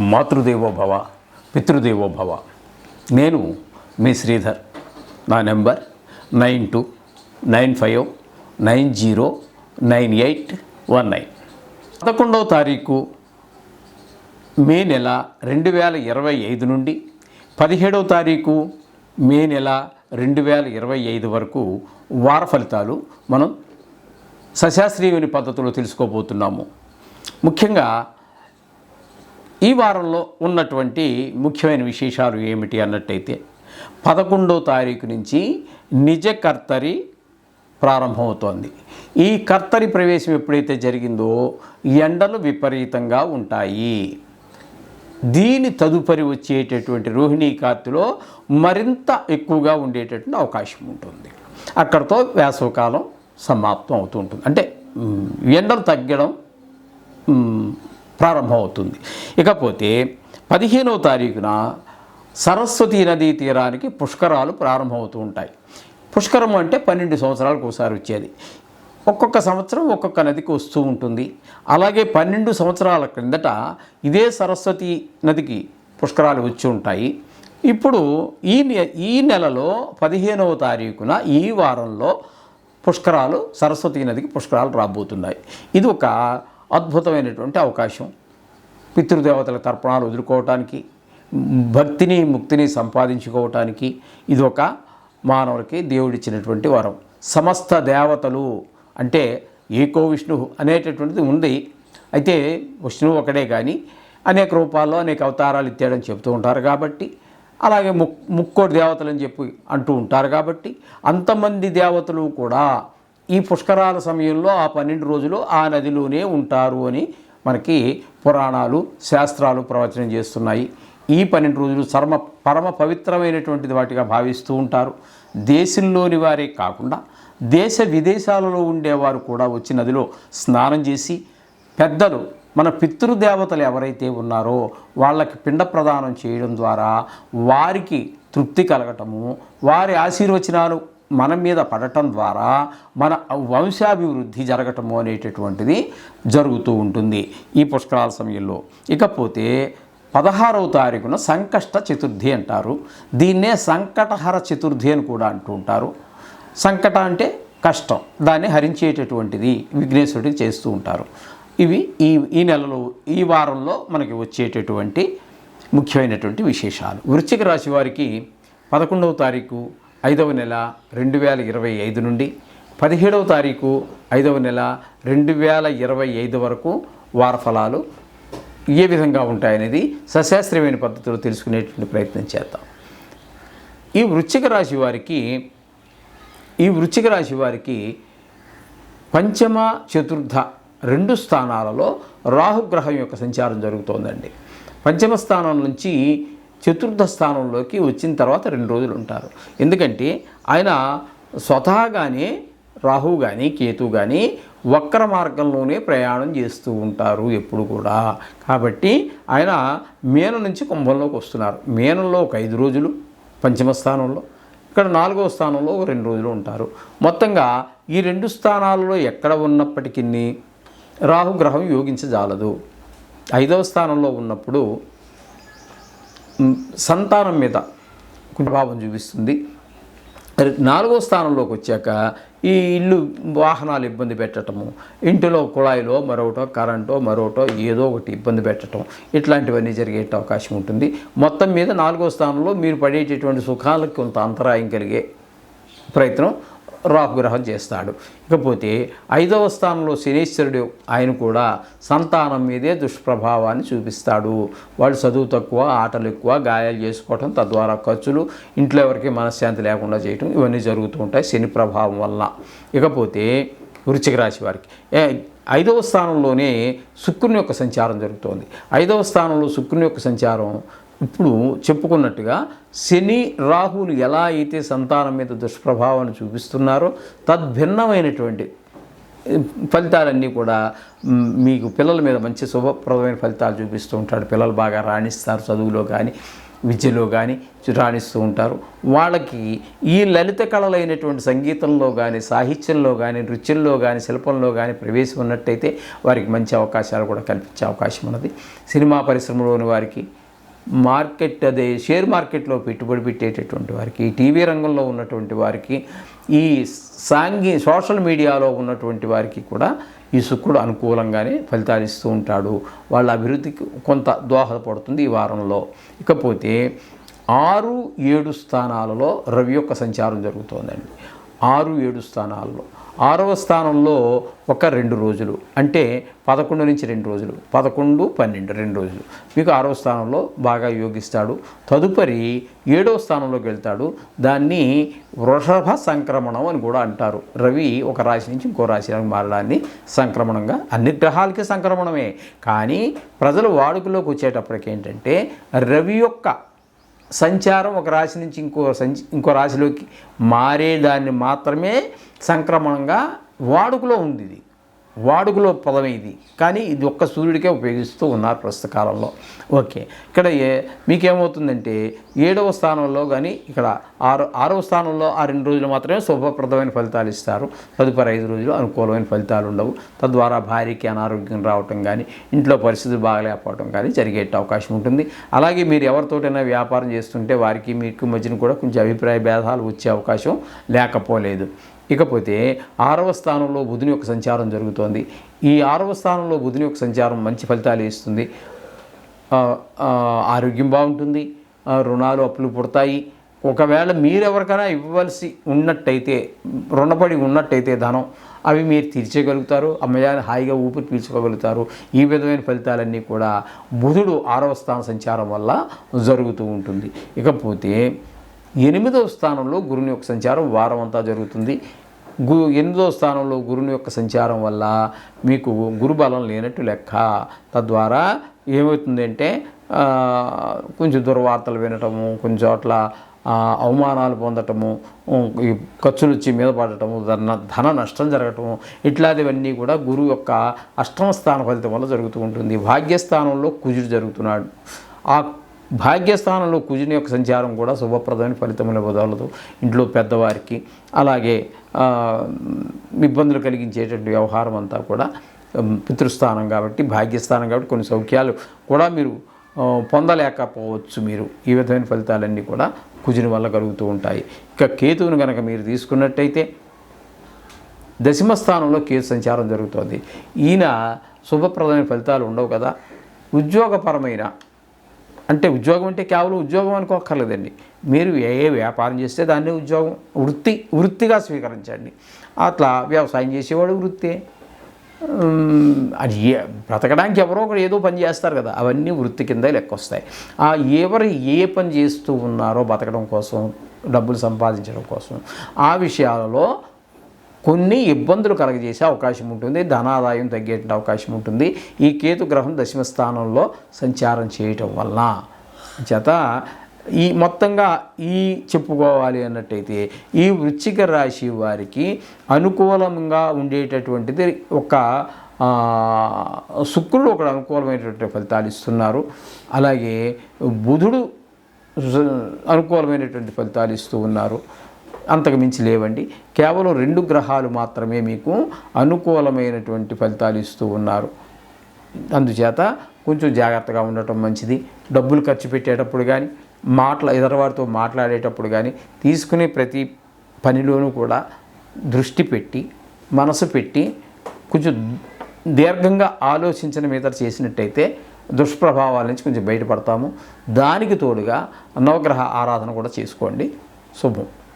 మాతృదేవోభవ పితృదేవోభవ నేను మీ శ్రీధర్. నా number nine two nine five nine zero nine eight one nine. పదకొండవ తారీఖు మే నెల రెండు వేల ఇరవై ఐదు నుండి పదిహేడవ తారీఖు మే నెల రెండు వేల ఇరవై ఐదు వరకు వార ఫలితాలు మనం సశాస్త్రీయుని పద్ధతిలో తెలుసుకోబోతున్నాము. ముఖ్యంగా ఈ వారంలో ఉన్నటువంటి ముఖ్యమైన విశేషాలు ఏమిటి అన్నట్టయితే పదకొండో తారీఖు నుంచి నిజ కర్తరి ప్రారంభమవుతోంది. ఈ కర్తరి ప్రవేశం ఎప్పుడైతే జరిగిందో ఎండలు విపరీతంగా ఉంటాయి. దీని తదుపరి వచ్చేటటువంటి రోహిణీ కార్తిలో మరింత ఎక్కువగా ఉండేటటువంటి అవకాశం ఉంటుంది. అక్కడితో వేసవకాలం సమాప్తం అవుతూ ఉంటుంది. అంటే ఎండలు తగ్గడం ప్రారంభమవుతుంది. ఇకపోతే పదిహేనవ తారీఖున సరస్వతి నదీ తీరానికి పుష్కరాలు ప్రారంభమవుతూ ఉంటాయి. పుష్కరం అంటే పన్నెండు సంవత్సరాలకు ఒకసారి వచ్చేది. ఒక్కొక్క సంవత్సరం ఒక్కొక్క నదికి వస్తూ ఉంటుంది. అలాగే పన్నెండు సంవత్సరాల క్రిందట ఇదే సరస్వతి నదికి పుష్కరాలు వచ్చి ఉంటాయి. ఇప్పుడు ఈ నె ఈ నెలలో పదిహేనవ తారీఖున ఈ వారంలో పుష్కరాలు సరస్వతి నదికి పుష్కరాలు రాబోతున్నాయి. ఇది ఒక అద్భుతమైనటువంటి అవకాశం. పితృదేవతల తర్పణాలు వదులుకోవటానికి భక్తిని ముక్తిని సంపాదించుకోవటానికి ఇది ఒక మానవుడికి దేవుడిచ్చినటువంటి వరం. సమస్త దేవతలు అంటే ఏకో విష్ణు అనేటటువంటిది ఉంది. అయితే విష్ణువు ఒకడే కానీ అనేక రూపాల్లో అనేక అవతారాలు ఇచ్చాడని చెబుతూ ఉంటారు కాబట్టి అలాగే ముక్ ముక్కోటి దేవతలు అని చెప్పి అంటూ ఉంటారు కాబట్టి అంతమంది దేవతలు కూడా ఈ పుష్కరాల సమయంలో ఆ పన్నెండు రోజులు ఆ నదిలోనే ఉంటారు అని మనకి పురాణాలు శాస్త్రాలు ప్రవచనం చేస్తున్నాయి. ఈ పన్నెండు రోజులు చర్మ పరమ పవిత్రమైనటువంటిది వాటిగా భావిస్తూ ఉంటారు. దేశంలోని వారే కాకుండా దేశ విదేశాలలో ఉండేవారు కూడా వచ్చి నదిలో స్నానం చేసి పెద్దలు మన పితృదేవతలు ఎవరైతే ఉన్నారో వాళ్ళకి పిండ ప్రదానం చేయడం ద్వారా వారికి తృప్తి కలగటము వారి ఆశీర్వచనాలు మన మీద పడటం ద్వారా మన వంశాభివృద్ధి జరగటము అనేటటువంటిది జరుగుతూ ఉంటుంది ఈ పుష్కరాల సమయంలో. ఇకపోతే పదహారవ తారీఖున సంకష్ట చతుర్థి అంటారు. దీన్నే సంకటహర చతుర్థి అని కూడా అంటూ ఉంటారు. సంకట అంటే కష్టం. దాన్ని హరించేటటువంటిది విఘ్నేశ్వరుడికి చేస్తూ ఉంటారు. ఇవి ఈ ఈ నెలలో ఈ వారంలో మనకి వచ్చేటటువంటి ముఖ్యమైనటువంటి విశేషాలు. వృశ్చిక రాశి వారికి పదకొండవ తారీఖు ఐదవ నెల రెండు వేల ఇరవై ఐదు నుండి పదిహేడవ తారీఖు ఐదవ నెల రెండు వేల ఇరవై ఐదు వరకు వార ఫలాలు ఏ విధంగా ఉంటాయనేది సశాస్త్రీయమైన పద్ధతిలో తెలుసుకునేటువంటి ప్రయత్నం చేద్దాం. ఈ వృశ్చిక రాశి వారికి ఈ వృశ్చిక రాశి వారికి పంచమ చతుర్థ రెండు స్థానాలలో రాహుగ్రహం యొక్క సంచారం జరుగుతోందండి. పంచమ స్థానం నుంచి చతుర్థ స్థానంలోకి వచ్చిన తర్వాత రెండు రోజులు ఉంటారు. ఎందుకంటే ఆయన స్వతహాగానే రాహు కానీ కేతు కానీ వక్ర మార్గంలోనే ప్రయాణం చేస్తూ ఉంటారు ఎప్పుడు కూడా. కాబట్టి ఆయన మేన నుంచి కుంభంలోకి వస్తున్నారు. మేనంలో ఒక ఐదు రోజులు పంచమ స్థానంలో. ఇక్కడ నాలుగవ స్థానంలో ఒక రెండు రోజులు ఉంటారు. మొత్తంగా ఈ రెండు స్థానాలలో ఎక్కడ ఉన్నప్పటికీ రాహుగ్రహం యోగించజాలదు. ఐదవ స్థానంలో ఉన్నప్పుడు సంతానం మీద ప్రభావం చూపిస్తుంది. నాలుగో స్థానంలోకి వచ్చాక ఈ ఇల్లు వాహనాలు ఇబ్బంది పెట్టడము ఇంటిలో కుళాయిలో మరొకటో కరెంటో మరొకటో ఏదో ఒకటి ఇబ్బంది పెట్టడం ఇట్లాంటివన్నీ జరిగే అవకాశం ఉంటుంది. మొత్తం మీద నాలుగో స్థానంలో మీరు పడేటటువంటి సుఖాలకు కొంత అంతరాయం కలిగే ప్రయత్నం రాహుగ్రహం చేస్తాడు. ఇకపోతే ఐదవ స్థానంలో శనీశ్వరుడు ఆయన కూడా సంతానం మీదే దుష్ప్రభావాన్ని చూపిస్తాడు. వాళ్ళు చదువు తక్కువ ఆటలు ఎక్కువ గాయాలు చేసుకోవటం తద్వారా ఖర్చులు ఇంట్లో ఎవరికి మనశ్శాంతి లేకుండా చేయటం ఇవన్నీ జరుగుతూ ఉంటాయి శని ప్రభావం వల్ల ఇకపోతే వృచ్చిక రాశి వారికి. ఏ, ఐదవ స్థానంలోనే శుక్రుని యొక్క సంచారం జరుగుతోంది. ఐదవ స్థానంలో శుక్రుని యొక్క సంచారం ఇప్పుడు చెప్పుకున్నట్టుగా శని రాహులు ఎలా అయితే సంతానం మీద దుష్ప్రభావాన్ని చూపిస్తున్నారో తద్భిన్నమైనటువంటి ఫలితాలన్నీ కూడా మీకు పిల్లల మీద మంచి శుభప్రదమైన ఫలితాలు చూపిస్తూ ఉంటాడు. పిల్లలు బాగా రాణిస్తారు చదువులో కానీ విద్యలో కానీ రాణిస్తూ ఉంటారు. వాళ్ళకి ఈ లలిత కళలైనటువంటి సంగీతంలో కానీ సాహిత్యంలో కానీ నృత్యంలో కానీ శిల్పంలో కానీ ప్రవేశం ఉన్నట్టయితే వారికి మంచి అవకాశాలు కూడా కల్పించే అవకాశం ఉన్నది. సినిమా పరిశ్రమలోని వారికి మార్కెట్ అదే షేర్ మార్కెట్లో పెట్టుబడి పెట్టేటటువంటి వారికి టీవీ రంగంలో ఉన్నటువంటి వారికి ఈ సాంఘి సోషల్ మీడియాలో ఉన్నటువంటి వారికి కూడా ఈ శుక్రుడు అనుకూలంగానే ఫలితాలు ఇస్తూ ఉంటాడు. వాళ్ళ అభివృద్ధికి కొంత దోహదపడుతుంది ఈ వారంలో. ఇకపోతే ఆరు ఏడు స్థానాలలో రవి యొక్క సంచారం జరుగుతోందండి. ఆరు ఏడు స్థానాల్లో. ఆరవ స్థానంలో ఒక రెండు రోజులు అంటే పదకొండు నుంచి రెండు రోజులు పదకొండు పన్నెండు రెండు రోజులు. మీకు ఆరవ స్థానంలో బాగా యోగిస్తాడు. తదుపరి ఏడవ స్థానంలోకి వెళ్తాడు. దాన్ని వృషభ సంక్రమణం అని కూడా అంటారు. రవి ఒక రాశి నుంచి ఇంకో రాశిలోకి మారడాన్ని సంక్రమణంగా అన్ని గ్రహాలకి సంక్రమణమే. కానీ ప్రజలు వాడుకలోకి వచ్చేటప్పటికి ఏంటంటే రవి యొక్క సంచారం ఒక రాశి నుంచి ఇంకో సంచి ఇంకో రాశిలోకి మారేదాన్ని మాత్రమే సంక్రమణంగా వాడుకలో ఉంది ఇది. వాడుకలో పదం ఇది. కానీ ఇది ఒక్క సూర్యుడికే ఉపయోగిస్తూ ఉన్నారు ప్రస్తుత కాలంలో. ఓకే. ఇక్కడ ఏ మీకేమవుతుందంటే ఏడవ స్థానంలో కానీ ఇక్కడ ఆరో ఆరవ స్థానంలో ఆ రెండు రోజులు మాత్రమే శుభప్రదమైన ఫలితాలు ఇస్తారు. తదుపరి ఐదు రోజులు అనుకూలమైన ఫలితాలు ఉండవు. తద్వారా భార్యకి అనారోగ్యం రావటం కానీ ఇంట్లో పరిస్థితి బాగలేకపోవడం కానీ జరిగే అవకాశం ఉంటుంది. అలాగే మీరు ఎవరితోటైనా వ్యాపారం చేస్తుంటే వారికి మీకు మధ్యన కూడా కొంచెం అభిప్రాయ భేదాలు వచ్చే అవకాశం లేకపోలేదు. ఇకపోతే ఆరవ స్థానంలో బుధుని యొక్క సంచారం జరుగుతోంది. ఈ ఆరవ స్థానంలో బుధుని యొక్క సంచారం మంచి ఫలితాలు ఇస్తుంది. ఆరోగ్యం బాగుంటుంది. రుణాలు అప్పులు పుడతాయి. ఒకవేళ మీరెవరికైనా ఇవ్వవలసి ఉన్నట్టయితే రుణపడి ఉన్నట్టయితే ధనం అవి మీరు తీర్చగలుగుతారు. అమ్మయాన్ని హాయిగా ఊపిరి పీల్చుకోగలుగుతారు. ఈ విధమైన ఫలితాలన్నీ కూడా బుధుడు ఆరవ స్థాన సంచారం వల్ల జరుగుతూ ఉంటుంది. ఇకపోతే ఎనిమిదవ స్థానంలో గురుని యొక్క సంచారం వారం అంతా జరుగుతుంది. గు ఎనిమిదో స్థానంలో గురుని యొక్క సంచారం వల్ల మీకు గురుబలం లేనట్టు లెక్క. తద్వారా ఏమవుతుందంటే కొంచెం దుర్వార్తలు వినటము కొన్ని చోట్ల అవమానాలు పొందటము ఈ ఖర్చులు వచ్చి మీద పడటము ధన ధన నష్టం జరగటము ఇట్లాంటివన్నీ కూడా గురువు యొక్క అష్టమ స్థాన ఫలితం వల్ల జరుగుతూ ఉంటుంది. భాగ్యస్థానంలో కుజుడు జరుగుతున్నాడు. ఆ భాగ్యస్థానంలో కుజుని యొక్క సంచారం కూడా శుభప్రదమైన ఫలితములు ఇవ్వగలదు ఇంట్లో పెద్దవారికి అలాగే ఇబ్బందులు కలిగించేటువంటి వ్యవహారం అంతా కూడా పితృస్థానం కాబట్టి భాగ్యస్థానం కాబట్టి కొన్ని సౌఖ్యాలు కూడా మీరు పొందలేకపోవచ్చు మీరు. ఈ విధమైన ఫలితాలన్నీ కూడా కుజుని వల్ల కలుగుతూ ఉంటాయి. ఇక కేతువును కనుక మీరు తీసుకున్నట్టయితే దశమ స్థానంలో కేతు సంచారం జరుగుతోంది. ఈయన శుభప్రదమైన ఫలితాలు ఉండవు కదా. ఉద్యోగపరమైన అంటే ఉద్యోగం అంటే కేవలం ఉద్యోగం అనుకోక్కర్లేదండి. మీరు ఏ ఏ వ్యాపారం చేస్తే దాన్ని ఉద్యోగం వృత్తి వృత్తిగా స్వీకరించండి. అట్లా వ్యవసాయం చేసేవాడు వృత్తే. అది ఏ- బ్రతకడానికి ఎవరో ఒకరు ఏదో పని చేస్తారు కదా అవన్నీ వృత్తి కింద లెక్క వస్తాయి ఆ ఎవరు ఏ పని చేస్తూ ఉన్నారో బతకడం కోసం డబ్బులు సంపాదించడం కోసం ఆ విషయాలలో కొన్ని ఇబ్బందులు కలగజేసే అవకాశం ఉంటుంది ధనాదాయం తగ్గే అవకాశం ఉంటుంది. ఈ కేతు గ్రహం దశమ స్థానంలో సంచారం చేయటం వల్ల చేత ఈ మొత్తంగా ఈ చెప్పుకోవాలి అన్నట్టయితే ఈ వృశ్చిక రాశి వారికి అనుకూలంగా ఉండేటటువంటిది ఒక శుక్రుడు ఒక అనుకూలమైనటువంటి ఫలితాలు ఇస్తున్నారు. అలాగే బుధుడు అనుకూలమైనటువంటి ఫలితాలు ఇస్తూ ఉన్నారు. అంతకు మించి లేవండి. కేవలం రెండు గ్రహాలు మాత్రమే మీకు అనుకూలమైనటువంటి ఫలితాలు ఇస్తూ ఉన్నారు. అందుచేత కొంచెం జాగ్రత్తగా ఉండటం మంచిది. డబ్బులు ఖర్చు పెట్టేటప్పుడు కానీ మాట్లా ఎదరవారితో మాట్లాడేటప్పుడు కానీ తీసుకునే ప్రతి పనిలోనూ కూడా దృష్టి పెట్టి మనసు పెట్టి కొంచెం దీర్ఘంగా ఆలోచించిన మీద చేసినట్టయితే దుష్ప్రభావాల నుంచి కొంచెం బయటపడతాము. దానికి తోడుగా నవగ్రహ ఆరాధన కూడా చేసుకోండి. శుభం.